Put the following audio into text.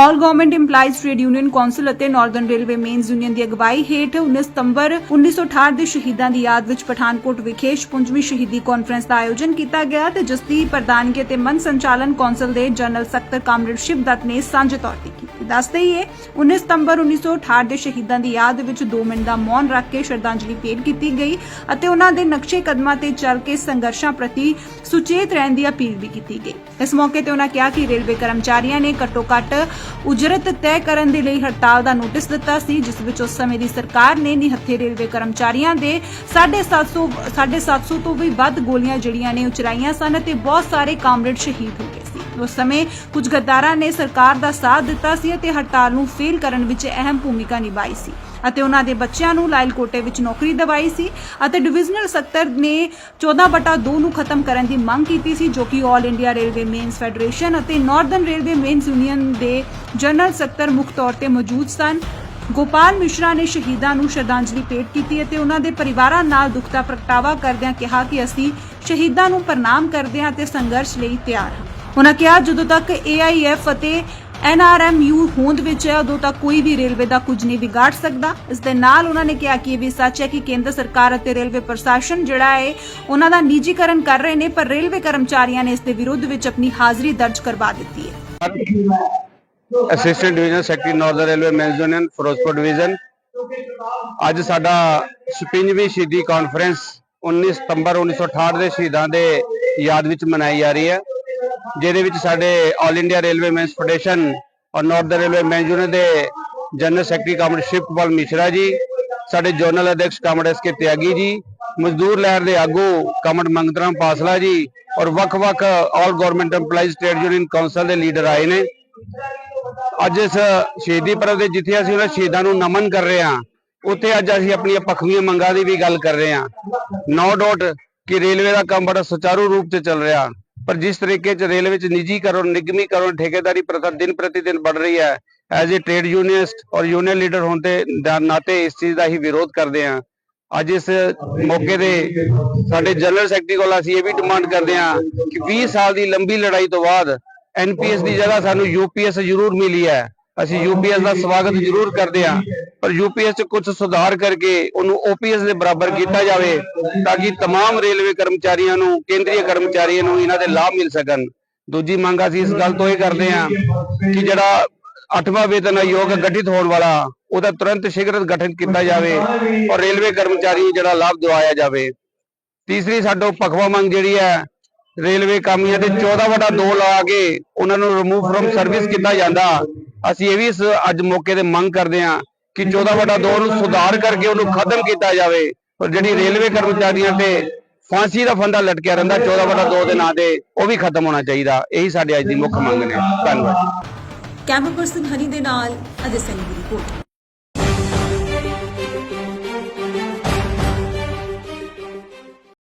All government EMPLOYEES trade union council ਅਤੇ northern railway men's union ਦੀ ਅਗਵਾਈ ਹੇਠ 19 ਸਤੰਬਰ 1968 ਦੇ ਸ਼ਹੀਦਾਂ ਦੀ ਯਾਦ ਵਿੱਚ ਪਠਾਨਕੋਟ ਵਿਖੇ 55ਵੀਂ ਸ਼ਹੀਦੀ ਕਾਨਫਰੰਸ ਦਾ ਆਯੋਜਨ ਕੀਤਾ ਗਿਆ ਤੇ ਜਿਸ ਦੀ ਪ੍ਰਧਾਨਗੀ ਤੇ ਮਨ ਸੰਚਾਲਨ ਕੌਂਸਲ ਦੇ ਜਨਰਲ ਸਕੱਤਰ ਕਾਮਰੇਡ ਸ਼ਿਵਦੱਤ ਨੇ ਸਾਂਝੇ ਤੌਰ ਤੇ ਕੀਤੀ। ਦੱਸਦੇ ਹੀ ਇਹ 19 ਸਤੰਬਰ 1968 ਦੇ ਸ਼ਹੀਦਾਂ ਦੀ ਯਾਦ ਵਿੱਚ 2 ਮਿੰਟ ਦਾ ਮੌਨ ਰੱਖ ਕੇ ਸ਼ਰਧਾਂਜਲੀ ਭੇਟ ਕੀਤੀ ਗਈ ਅਤੇ ਉਹਨਾਂ ਦੇ ਨਕਸ਼ੇ ਕਦਮਾਂ ਤੇ ਚੱਲ ਕੇ ਸੰਘਰਸ਼ਾਂ ਪ੍ਰਤੀ ਸੁਚੇਤ ਰਹਿਣ ਦੀ ਅਪੀਲ ਵੀ ਕੀਤੀ ਗਈ। ਇਸ ਮੌਕੇ ਤੇ ਉਹਨਾਂ ਕਿਹਾ ਕਿ ਰੇਲਵੇ ਕਰਮਚਾਰੀਆਂ ਨੇ ਘੱਟੋ-ਘੱਟ ਉਜਰਤ ਤੈਅ ਕਰਨ ਦੇ ਲਈ ਹੜਤਾਲ ਦਾ ਨੋਟਿਸ ਦਿੱਤਾ ਸੀ, ਜਿਸ ਵਿੱਚ ਉਸ ਸਮੇਂ ਦੀ ਸਰਕਾਰ ਨੇ ਨਿਹੱਥੇ ਰੇਲਵੇ ਕਰਮਚਾਰੀਆਂ ਦੇ 750 750 ਤੋਂ ਵੀ ਵੱਧ ਗੋਲੀਆਂ ਜਿਹੜੀਆਂ ਨੇ ਉਚਲਾਈਆਂ ਸਨ ਅਤੇ ਬਹੁਤ ਸਾਰੇ ਕਾਮਰੇਡ ਸ਼ਹੀਦ ਹੋ ਗਏ ਸਮੇਂ ਕੁਝ ਗੱਦਾਰਾਂ ਨੇ ਸਰਕਾਰ ਦਾ ਸਾਥ ਦਿੱਤਾ ਸੀ ਅਤੇ ਹੜਤਾਲ ਨੂੰ ਫੇਲ ਕਰਨ ਵਿੱਚ ਅਹਿਮ ਭੂਮਿਕਾ ਨਿਭਾਈ ਸੀ ਅਤੇ ਉਹਨਾਂ ਦੇ ਬੱਚਿਆਂ ਨੂੰ ਲਾਇਲ ਕੋਟੇ ਵਿੱਚ ਨੌਕਰੀ ਦਿਵਾਈ ਸੀ ਅਤੇ ਡਿਵੀਜ਼ਨਲ ਸਕੱਤਰ ਨੇ 14/2 ਨੂੰ ਖਤਮ ਕਰਨ ਦੀ ਮੰਗ ਕੀਤੀ ਸੀ, ਜੋ ਕਿ all India railway men's federation ਅਤੇ ਨਾਰਥਰਨ ਰੇਲਵੇ ਮੇਨਸ ਯੂਨੀਅਨ ਦੇ ਜਨਰਲ ਸਕੱਤਰ ਮੁੱਖ ਤੌਰ ਤੇ ਮੌਜੂਦ ਸਨ। ਗੋਪਾਲ ਮਿਸ਼ਰਾ ਨੇ ਸ਼ਹੀਦਾਂ ਨੂੰ ਸ਼ਰਧਾਂਜਲੀ ਭੇਟ ਕੀਤੀ ਅਤੇ ਉਹਨਾਂ ਦੇ ਪਰਿਵਾਰਾਂ ਨਾਲ ਦੁੱਖ ਦਾ ਪ੍ਰਗਟਾਵਾ ਕਰਦਿਆਂ ਕਿਹਾ ਕਿ ਅਸੀਂ ਸ਼ਹੀਦਾਂ ਨੂੰ ਪ੍ਰਣਾਮ ਕਰਦੇ ਹਾਂ ਤੇ ਸੰਘਰਸ਼ ਲਈ ਤਿਆਰ ਹਾਂ। ਉਹਨਾਂ ਕਿਹਾ, ਜਦੋਂ ਤੱਕ AIF ਅਤੇ NRMU ਹੋਂਦ ਵਿੱਚ ਹੈ, ਉਦੋਂ ਤੱਕ ਕੋਈ ਵੀ ਰੇਲਵੇ ਦਾ ਕੁਝ ਨਹੀਂ ਵਿਗਾੜ ਸਕਦਾ। ਇਸ ਦੇ ਨਾਲ ਉਹਨਾਂ ਨੇ ਕਿਹਾ ਕਿ ਇਹ ਵੀ ਸੱਚ ਹੈ ਕਿ ਕੇਂਦਰ ਸਰਕਾਰ ਅਤੇ ਰੇਲਵੇ ਪ੍ਰਸ਼ਾਸਨ ਜਿਹੜਾ ਹੈ ਉਹਨਾਂ ਦਾ ਨਿੱਜੀਕਰਨ ਕਰ ਰਹੇ ਨੇ, ਪਰ ਰੇਲਵੇ ਕਰਮਚਾਰੀਆਂ ਨੇ ਇਸ ਦੇ ਵਿਰੁੱਧ ਵਿੱਚ ਆਪਣੀ ਹਾਜ਼ਰੀ ਦਰਜ ਕਰਵਾ ਦਿੱਤੀ ਹੈ। Assistant division secretary northern railway men's union Ferozepur division ਅੱਜ ਸਾਡਾ 56ਵੀਂ ਸ਼ਹੀਦੀ ਕਾਨਫਰੰਸ 19 ਸਤੰਬਰ 1968 ਦੇ ਸ਼ਹੀਦਾਂ ਦੇ ਯਾਦ ਵਿੱਚ ਮਨਾਈ ਜਾ ਰਹੀ ਹੈ। ਜਿਹਦੇ ਵਿੱਚ ਸਾਡੇ all India railway men's federation ਔਰ ਨਾਰਥਰਨ ਰੇਲਵੇ ਮੈਨੇਜ ਯੂਨੀਅਨ ਦੇ general secretary comrade Shivpal Mishra ji, ਸਾਡੇ general ਅਧਿਕਸ਼ comrade S K Tyagi ji, ਮਜ਼ਦੂਰ ਲਹਿਰ ਦੇ ਆਗੂ ਕਾਮਰੇਡ ਮੰਗਤਰਾਮ ਪਾਸਲਾ ਜੀ ਔਰ ਵੱਖ-ਵੱਖ all government EMPLOYEES trade union council ਦੇ ਲੀਡਰ ਆਏ ਨੇ। ਅੱਜ ਇਸ ਸ਼ਹੀਦੀ ਪਰਵ ਦੇ ਜਿੱਥੇ ਅਸੀਂ ਉਹਨਾਂ ਸ਼ਹੀਦਾਂ ਨੂੰ ਨਮਨ ਕਰ ਰਹੇ ਹਾਂ, ਉੱਥੇ ਅੱਜ ਅਸੀਂ ਆਪਣੀਆਂ ਪੱਖਵੀਆਂ ਮੰਗਾਂ ਦੀ ਵੀ ਗੱਲ ਕਰ ਰਹੇ ਹਾਂ। ਨੋ ਡਾਊਟ ਕਿ ਰੇਲਵੇ ਦਾ ਕੰਮ ਬੜਾ ਸੁਚਾਰੂ ਰੂਪ 'ਚ ਚੱਲ ਰਿਹਾ। ਪਰ ਜਿਸ ਤਰੀਕੇ 'ਚ ਰੇਲਵੇ 'ਚ ਨਿੱਜੀਕਰਨ ਨਿਗਮੀਕਰਨ ਠੇਕੇਦਾਰੀ ਪ੍ਰਥਾ ਦਿਨ ਪ੍ਰਤੀ ਦਿਨ ਵੱਧ ਰਹੀ ਹੈ, ਐਜ਼ ਅ ਟ੍ਰੇਡ ਯੂਨੀਅਨਿਸਟ ਔਰ ਯੂਨੀਅਨ ਲੀਡਰ ਹੋਣ ਦੇ ਨਾਤੇ ਇਸ ਚੀਜ਼ ਦਾ ਹੀ ਵਿਰੋਧ ਕਰਦੇ ਹਾਂ। ਅੱਜ ਇਸ ਮੌਕੇ ਦੇ ਸਾਡੇ ਜਨਰਲ ਸੈਕਟਰੀ ਕੋਲ ਅਸੀਂ ਇਹ ਵੀ ਡਿਮਾਂਡ ਕਰਦੇ ਹਾਂ ਕਿ 20 ਸਾਲ ਦੀ ਲੰਬੀ ਲੜਾਈ ਤੋਂ ਬਾਅਦ ਐਨਪੀਐਸ ਦੀ ਜਗ੍ਹਾ ਸਾਨੂੰ ਯੂਪੀਐਸ ਜ਼ਰੂਰ ਮਿਲੀ ਹੈ। ਅਸੀਂ ਯੂਪੀਐਸ ਦਾ ਸਵਾਗਤ ਜ਼ਰੂਰ ਕਰਦੇ ਹਾਂ ਪਰ ਯੂਪੀਐਸ 'ਚ ਕੁਝ ਸੁਧਾਰ ਕਰਕੇ ਉਹਨੂੰ ਓਪੀਐਸ ਦੇ ਬਰਾਬਰ ਕੀਤਾ ਜਾਵੇ ਤਾਂ ਕਿ तमाम ਰੇਲਵੇ ਕਰਮਚਾਰੀਆਂ ਨੂੰ ਕੇਂਦਰੀ ਕਰਮਚਾਰੀਆਂ ਨੂੰ ਇਹਨਾਂ ਦੇ ਲਾਭ ਮਿਲ ਸਕਣ ਦੂਜੀ ਮੰਗ ਅਸੀਂ ਇਸ ਗੱਲ ਤੋਂ ਇਹ ਕਰਦੇ ਹਾਂ ਕਿ ਜਿਹੜਾ ਅੱਠਵਾਂ ਵੇਤਨ ਆਯੋਗ ਗਠਿਤ ਹੋਣ ਵਾਲਾ ਉਹਦਾ ਤੁਰੰਤ ਸ਼ੀਘਰਤ ਗਠਨ ਕੀਤਾ ਜਾਵੇ ਔਰ ਰੇਲਵੇ ਕਰਮਚਾਰੀ ਨੂੰ ਜਿਹੜਾ ਲਾਭ ਦਿਵਾਇਆ ਜਾਵੇ ਤੀਸਰੀ ਸਾਡੋ ਪਖਵਾ ਮੰਗ ਜਿਹੜੀ ਹੈ ਰੇਲਵੇ ਕਾਮੀਆਂ ਤੇ 14 ਵਟਾ 2 ਲਾ ਕੇ ਉਹਨਾਂ ਨੂੰ ਰਿਮੂਵ ਫਰਮ ਸਰਵਿਸ ਕੀਤਾ ਜਾਂਦਾ ਅਸੀਂ ਇਹ ਵੀ ਅੱਜ ਮੌਕੇ ਤੇ ਮੰਗ ਕਰਦੇ ਹਾਂ ਕਿ 14 ਵਟਾ 2 ਨੂੰ ਸੁਧਾਰ ਕਰਕੇ ਉਹਨੂੰ ਖਤਮ ਕੀਤਾ ਜਾਵੇ ਔਰ ਜਿਹੜੀ ਰੇਲਵੇ ਕਰਮਚਾਰੀਆਂ ਤੇ ਫਾਂਸੀ ਦਾ ਫੰਦਾ ਲਟਕਿਆ ਰਹਿੰਦਾ 14 ਵਟਾ 2 ਦੇ ਨਾਂ ਤੇ, ਉਹ ਵੀ ਖਤਮ ਹੋਣਾ ਚਾਹੀਦਾ। ਇਹੀ ਸਾਡੇ ਅੱਜ ਦੀ ਮੁੱਖ ਮੰਗ ਨੇ। ਧੰਨਵਾਦ। ਕੈਮਰਾ ਪਰਸਨ ਹਨੀ ਦੇ ਨਾਲ ਅਜੇ ਸੈਨੀ ਦੀ ਰਿਪੋਰਟ।